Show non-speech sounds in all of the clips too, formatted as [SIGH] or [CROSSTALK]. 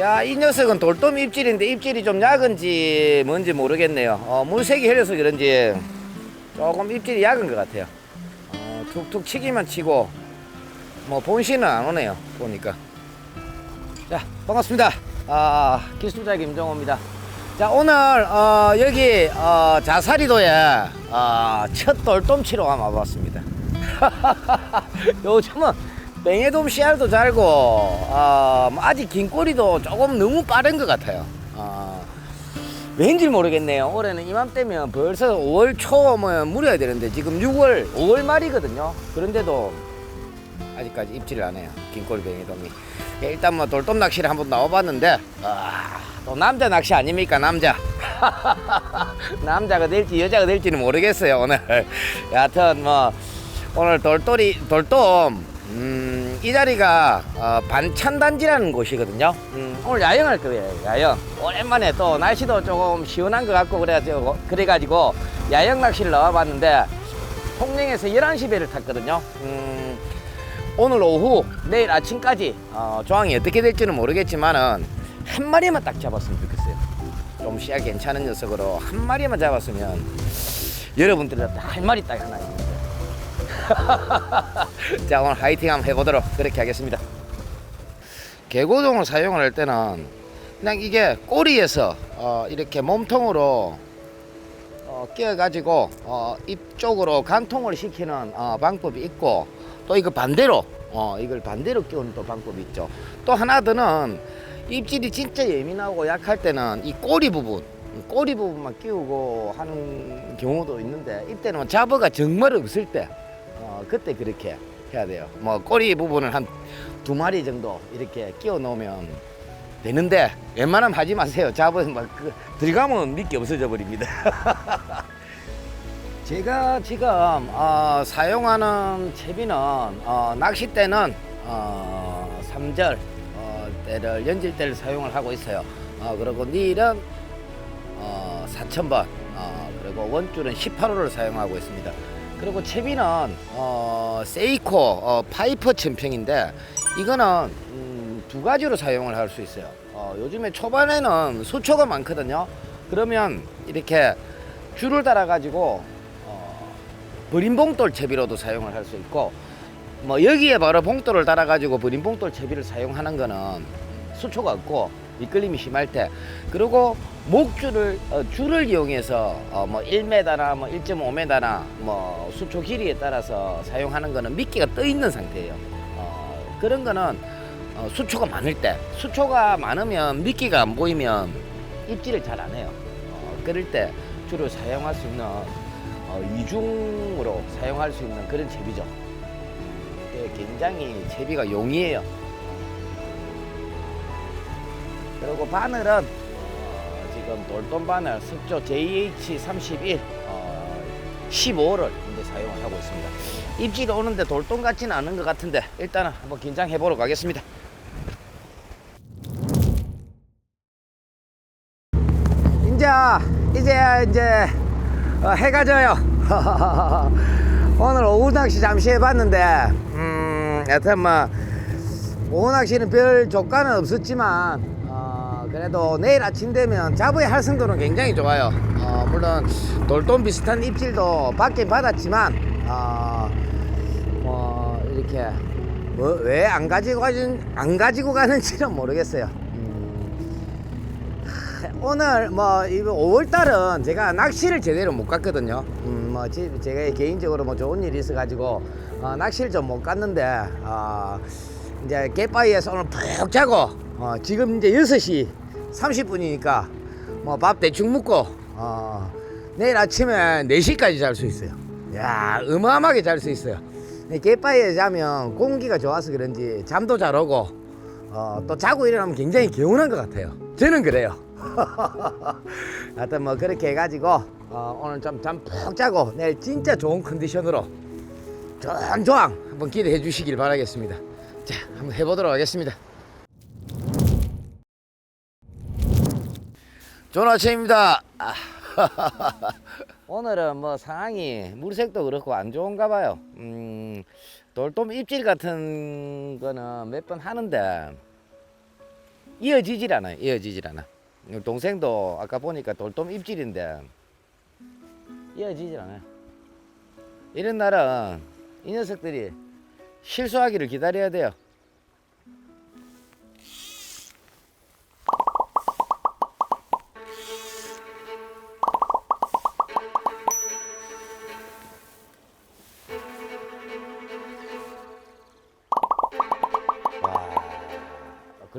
야, 이 녀석은 돌돔 입질인데 입질이 좀 약은지 뭔지 모르겠네요. 어, 물색이 흐려서 그런지 조금 입질이 약은 것 같아요. 어, 툭툭 치기만 치고 뭐 본신은 안 오네요. 보니까. 자, 반갑습니다. 아, 기술자 김정호입니다. 자, 오늘 어, 여기 어, 자사리도에 어, 첫 돌돔 치러 한번 와봤습니다. [LAUGHS] 요즘은 뱅에돔 씨알도 잘고 어, 뭐 아직 긴 꼬리도 조금 너무 빠른 것 같아요. 어, 왠지 모르겠네요. 올해는 이맘때면 벌써 5월 초면 물어야 되는데 지금 6월, 5월 말이거든요. 그런데도 아직까지 입질을 안 해요. 긴꼬리 뱅에돔이. 예, 일단 뭐 돌돔 낚시를 한번 나와봤는데 아, 또 남자 낚시 아닙니까 남자. [LAUGHS] 남자가 될지 여자가 될지는 모르겠어요 오늘. [LAUGHS] 여하튼 뭐 오늘 돌돌이 돌돔 음, 이 자리가 어, 반찬단지라는 곳이거든요. 음, 오늘 야영할 거예요. 야영. 오랜만에 또 날씨도 조금 시원한 것 같고 그래가지고 그래가지고 야영 낚시를 나와봤는데 통영에서 11시 배를 탔거든요. 음, 오늘 오후 내일 아침까지 어, 조항이 어떻게 될지는 모르겠지만은 한 마리만 딱 잡았으면 좋겠어요. 좀 씨알 괜찮은 녀석으로 한 마리만 잡았으면 여러분들한테 할 말이 딱 하나 있는데. [LAUGHS] 자 오늘 화이팅 한번 해보도록 그렇게 하겠습니다. 개고동을 사용을 할 때는 그냥 이게 꼬리에서 어, 이렇게 몸통으로 어, 끼어가지고 어, 입 쪽으로 간통을 시키는 어, 방법이 있고 또 이거 반대로 어, 이걸 반대로 끼우는 또 방법이 있죠. 또 하나 더는 입질이 진짜 예민하고 약할 때는 이 꼬리 부분 꼬리 부분만 끼우고 하는 경우도 있는데 이때는 잡어가 정말 없을 때 어, 그때 그렇게 해야 돼요. 뭐 꼬리 부분을 한 두 마리 정도 이렇게 끼워 놓으면 되는데 웬만하면 하지 마세요. 잡은 막 그, 들어가면 미끼 없어져 버립니다. [LAUGHS] 제가 지금 어, 사용하는 채비는 어, 낚싯대는 어, 3절 어, 때를 연질대를 사용을 하고 있어요. 어, 그리고 닐은 어, 4,000번 어, 그리고 원줄은 18호를 사용하고 있습니다. 그리고 채비는 어, 세이코 어, 파이퍼 챔평인데 이거는 음, 두 가지로 사용을 할 수 있어요. 어, 요즘에 초반에는 수초가 많거든요. 그러면 이렇게 줄을 달아 가지고 어, 버림봉돌 채비로도 사용을 할 수 있고 뭐 여기에 바로 봉돌을 달아 가지고 버림봉돌 채비를 사용하는 거는 수초가 없고 미끌림이 심할 때 그리고 목줄을 어, 줄을 이용해서 어, 뭐 1m나 뭐 1.5m나 뭐 수초 길이에 따라서 사용하는 거는 미끼가 떠 있는 상태예요. 어, 그런 거는 어, 수초가 많을 때 수초가 많으면 미끼가 안 보이면 입질을 잘 안 해요. 어, 그럴 때 주로 사용할 수 있는 어, 이중으로 사용할 수 있는 그런 채비죠. 예, 굉장히 채비가 용이해요. 그리고 바늘은 어, 지금 돌돔 바늘 석조 JH31 어, 15를 이제 사용을 하고 있습니다. 입질이 오는데 돌돔 같지는 않은 것 같은데 일단은 한번 긴장해 보러 가겠습니다. 이제 이제 이제 어, 해가 져요. [LAUGHS] 오늘 오후 낚시 잠시 해봤는데 음 여튼 뭐 오후 낚시는 별 조건은 없었지만 어, 그래도 내일 아침 되면 잡의 활성도는 굉장히 좋아요. 어, 물론 돌돔 비슷한 입질도 받긴 받았지만 어, 뭐 이렇게 뭐 왜 안 가지고 가진 안 가지고 가는지는 모르겠어요. 오늘 뭐 이번 5월 달은 제가 낚시를 제대로 못 갔거든요. 음, 뭐 제, 제가 개인적으로 뭐 좋은 일이 있어 가지고 어, 낚시를 좀 못 갔는데 어, 이제 갯바위에서 오늘 푹 자고 어, 지금 이제 6시 30분이니까 뭐 밥 대충 먹고 어, 내일 아침에 4시까지 잘 수 있어요. 야, 어마어마하게 잘 수 있어요. 갯바위에 자면 공기가 좋아서 그런지 잠도 잘 오고 어, 또 자고 일어나면 굉장히 개운한 것 같아요. 저는 그래요. [LAUGHS] 하여튼 뭐 그렇게 해가지고 어, 오늘 좀 잠 푹 자고 내일 진짜 좋은 컨디션으로 좋은 조항 한번 기대해 주시길 바라겠습니다. 자, 한번 해보도록 하겠습니다. 좋은 아침입니다. 아, [LAUGHS] 오늘은 뭐 상황이 물색도 그렇고 안 좋은가 봐요. 음, 돌돔 입질 같은 거는 몇 번 하는데 이어지질 않아요. 이어지질 않아. 동생도 아까 보니까 돌돔 입질인데 이어지질 않아요. 이런 날은 이 녀석들이 실수하기를 기다려야 돼요.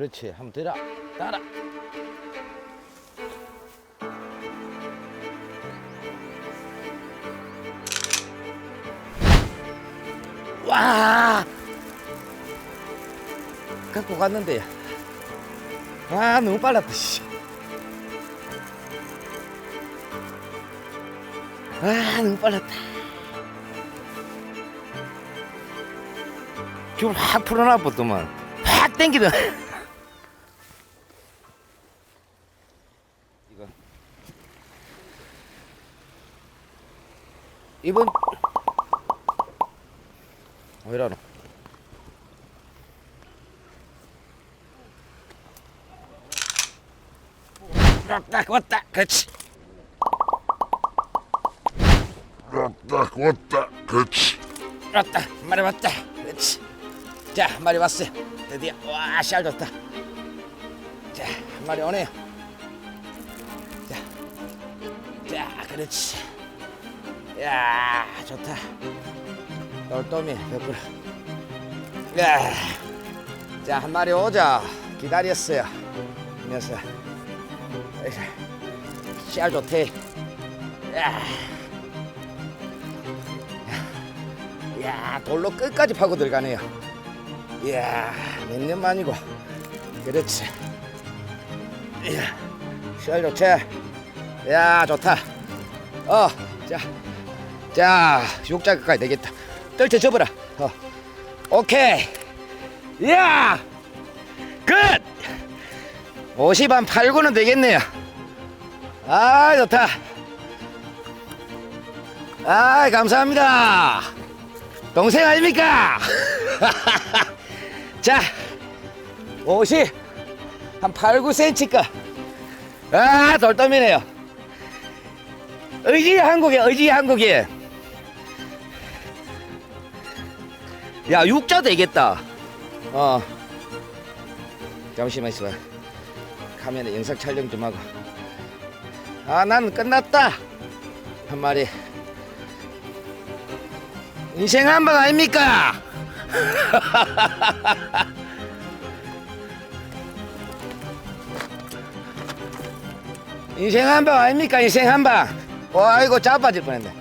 그렇지. 한번 들어. 따라. 와! 갖고 갔는데. 와, 너무 빨랐다, 씨. 아, 너무 빨랐다. 줄확 풀어놔봤더만. 확 땡기다. 이번 왜 이러노? 왔다 왔다 그렇지. 왔다 왔다 그렇지. 왔다 한 마리 왔다 그렇지. 자한 마리 왔어요. 드디어 와씨알 좋다. 자한 마리 오네요. 자, 자 그렇지 야 좋다 돌돔이 100%. 야, 자, 한 마리 오자. 기다렸어요. 이 녀석. 씨알 좋대. 야. 야, 돌로 끝까지 파고 들어가네요. 이야, 몇 년 만이고. 그렇지. 씨알 좋지? 야, 좋다. 어, 자. 자, 육자까지 되겠다. 떨쳐 접어라. 어. 오케이. 이야! 끝! 50 한 8구는 되겠네요. 아, 좋다. 아, 감사합니다. 동생 아닙니까? [LAUGHS] 자, 50, 한 8, 9cm가. 아, 돌돔이네요. 의지 한국에, 의지 한국에. 야 육자 되겠다. 어. 잠시만 있어봐. 카메라 영상 촬영 좀 하고. 아 난 끝났다. 한 마리. 인생 한방 아닙니까? [LAUGHS] 인생 한 방 아닙니까? 인생 한방. 아이고 자빠질 뻔했네.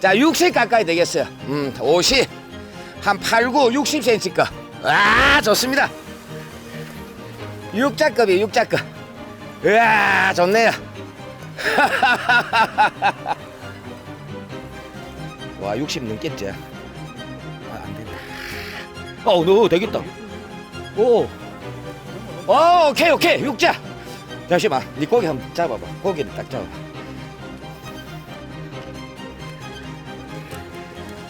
자 60 가까이 되겠어요. 음 50 한 8, 9, 60cm급. 아, 좋습니다. 육자급이에요, 육자급. 이야, 좋네요. [LAUGHS] 와, 60 넘겠지? 아, 안 된다. 어, 너 되겠다. 오. 오, 오케이, 오케이, 육자. 잠시만, 네 고기 한번 잡아봐. 고기를 딱 잡아봐.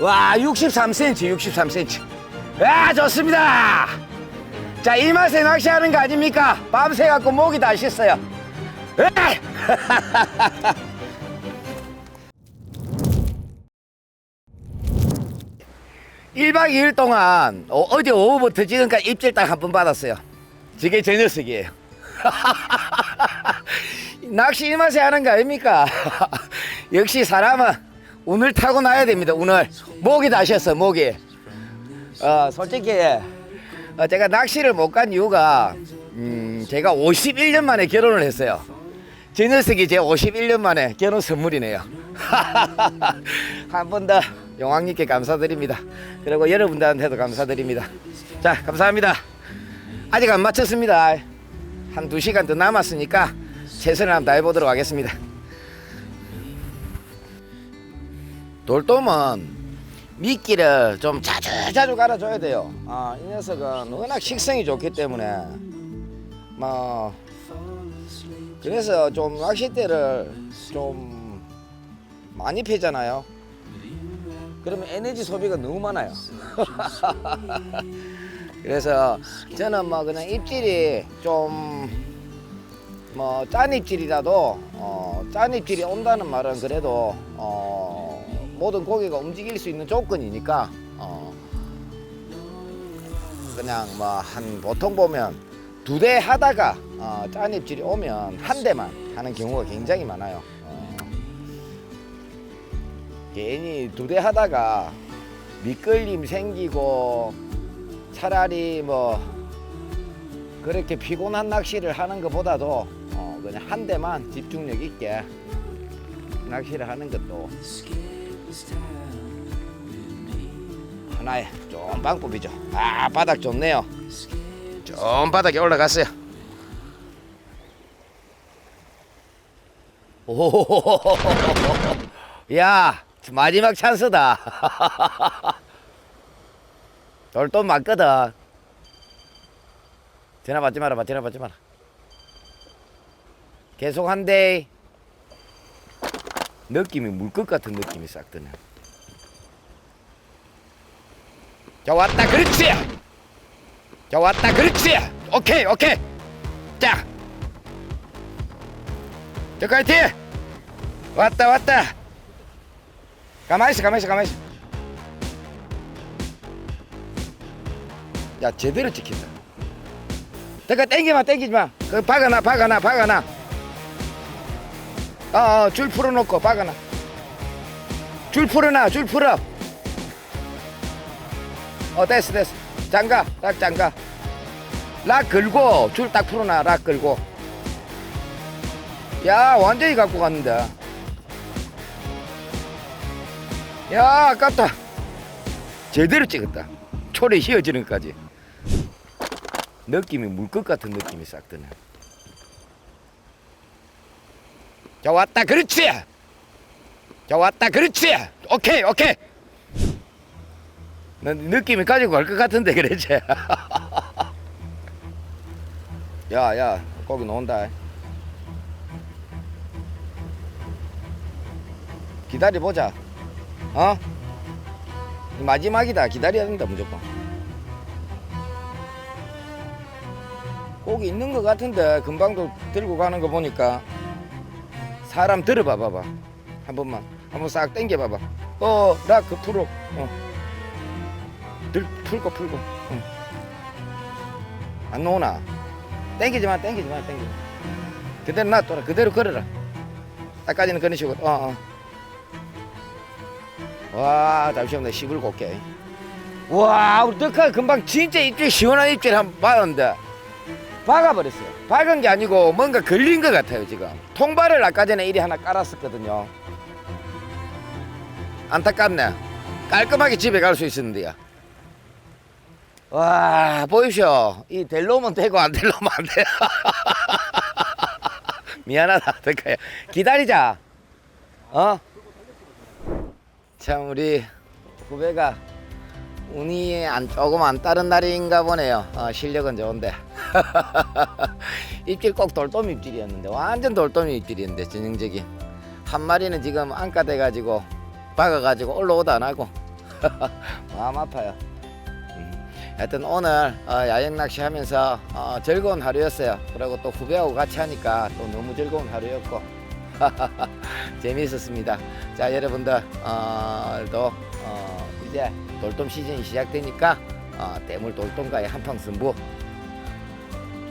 와 63cm 63cm 야 좋습니다. 자 이 맛에 낚시하는 거 아닙니까? 밤새 갖고 목이 다 씻어요. 에이! 1박 2일 동안 어, 어제 오후부터 지금까지 입질 딱 한 번 받았어요. 저게 저 녀석이에요. [LAUGHS] 낚시 이 맛에 하는 거 아닙니까? [LAUGHS] 역시 사람은 운을 타고 나야 됩니다. 운을 목이 다셨어 목이. 어 솔직히 어, 제가 낚시를 못 간 이유가 음, 제가 51년 만에 결혼을 했어요. 제 녀석이 제 51년 만에 결혼 선물이네요. [LAUGHS] 한 번 더 용왕님께 감사드립니다. 그리고 여러분들한테도 감사드립니다. 자 감사합니다. 아직 안 마쳤습니다. 한 두 시간 더 남았으니까 최선을 한번 다해보도록 하겠습니다. 돌돔은 미끼를 좀 자주 자주 갈아줘야 돼요. 아, 이 녀석은 워낙 식성이 좋기 때문에 뭐 그래서 좀 낚싯대를 좀 많이 패잖아요. 그러면 에너지 소비가 너무 많아요. [LAUGHS] 그래서 저는 뭐 그냥 입질이 좀 뭐 짠 입질이라도 어, 짠 입질이 온다는 말은 그래도 어, 모든 고기가 움직일 수 있는 조건이니까 어, 그냥 뭐 한 보통 보면 두 대 하다가 어, 짠 입질이 오면 한 대만 하는 경우가 굉장히 많아요. 어, 괜히 두 대 하다가 미끌림 생기고 차라리 뭐 그렇게 피곤한 낚시를 하는 것보다도 어, 그냥 한 대만 집중력 있게 낚시를 하는 것도 하나의 좋은 방법이죠. 아 바닥 좋네요. 좀 바닥에 올라갔어요. 오, 야 마지막 찬스다. 돌돈 많거든. 전화 받지 마라, 전화 받지 마라. 계속 한대. 느낌이 물것 같은 느낌이 싹 드네. 자 왔다, 그렇지. 자 왔다, 그렇지. 오케이, 오케이. 자, 저까지. 왔다, 왔다. 가만히 있어, 가만히 있어, 가만히 있어. 야 제대로 찍힌다. 내가 땡기마 땡기지 마. 그 박아놔 박아놔 박아놔. 어, 어, 줄 풀어놓고 박아놔. 줄 풀어놔 줄 풀어. 어 됐어 됐어. 장가 락 장가. 락 걸고 줄 딱 풀어놔 락 걸고. 야 완전히 갖고 갔는데. 야 아깝다. 제대로 찍었다. 초리 휘어지는 것까지. 느낌이 물 것 같은 느낌이 싹 드네. 자 왔다 그렇지. 자 왔다 그렇지. 오케이 오케이. 난 느낌이 가지고 갈 것 같은데 그랬지. 야야 [LAUGHS] 고기 나온다. 기다려 보자. 어? 마지막이다. 기다려야 된다 무조건. 고기 있는 것 같은데 금방도 들고 가는 거 보니까 사람 들어봐 봐봐. 한 번만. 한번 싹 당겨 봐봐. 어락그 풀어. 어. 들 풀고 풀고. 어. 안 나오나? 당기지 마 당기지 그대로 놔둬라. 그대로 걸어라. 아까지는 그런 식으로. 어, 어. 와 잠시만 나 씹을 곱게. 와 우리 덕하 금방 진짜 입질 시원한 입질 한번 봤는데 박아버렸어요. 박은 게 아니고 뭔가 걸린 것 같아요 지금. 통발을 아까 전에 이리 하나 깔았었거든요. 안타깝네. 깔끔하게 집에 갈 수 있었는데요. 와 보이쇼. 이 델로면 되고 안 델로면 안 돼. [LAUGHS] 미안하다 덕하야. 기다리자. 어? 참 우리 후배가 운이 안 조금 안 따른 날인가 보네요. 어, 실력은 좋은데. [LAUGHS] 입질 꼭 돌돔 입질이었는데 완전 돌돔 입질이었는데 전형적인 한 마리는 지금 안가 돼 가지고 박아 가지고 올라오도 안 하고 [LAUGHS] 마음 아파요. 음. 하여튼 오늘 어, 야영 낚시 하면서 어, 즐거운 하루였어요. 그리고 또 후배하고 같이 하니까 또 너무 즐거운 하루였고 [LAUGHS] 재미있었습니다. 자 여러분들 어, 또 어, 이제 돌돔 시즌이 시작되니까 어, 대물 돌돔과의 한판 승부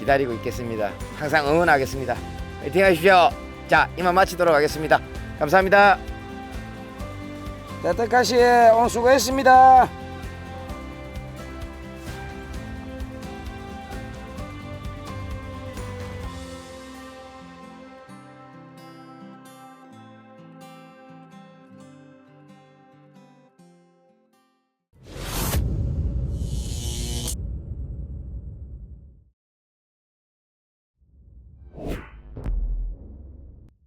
기다리고 있겠습니다. 항상 응원하겠습니다. 화이팅 하십시오. 자, 이만 마치도록 하겠습니다. 감사합니다. 대택카시 오늘 수고했습니다.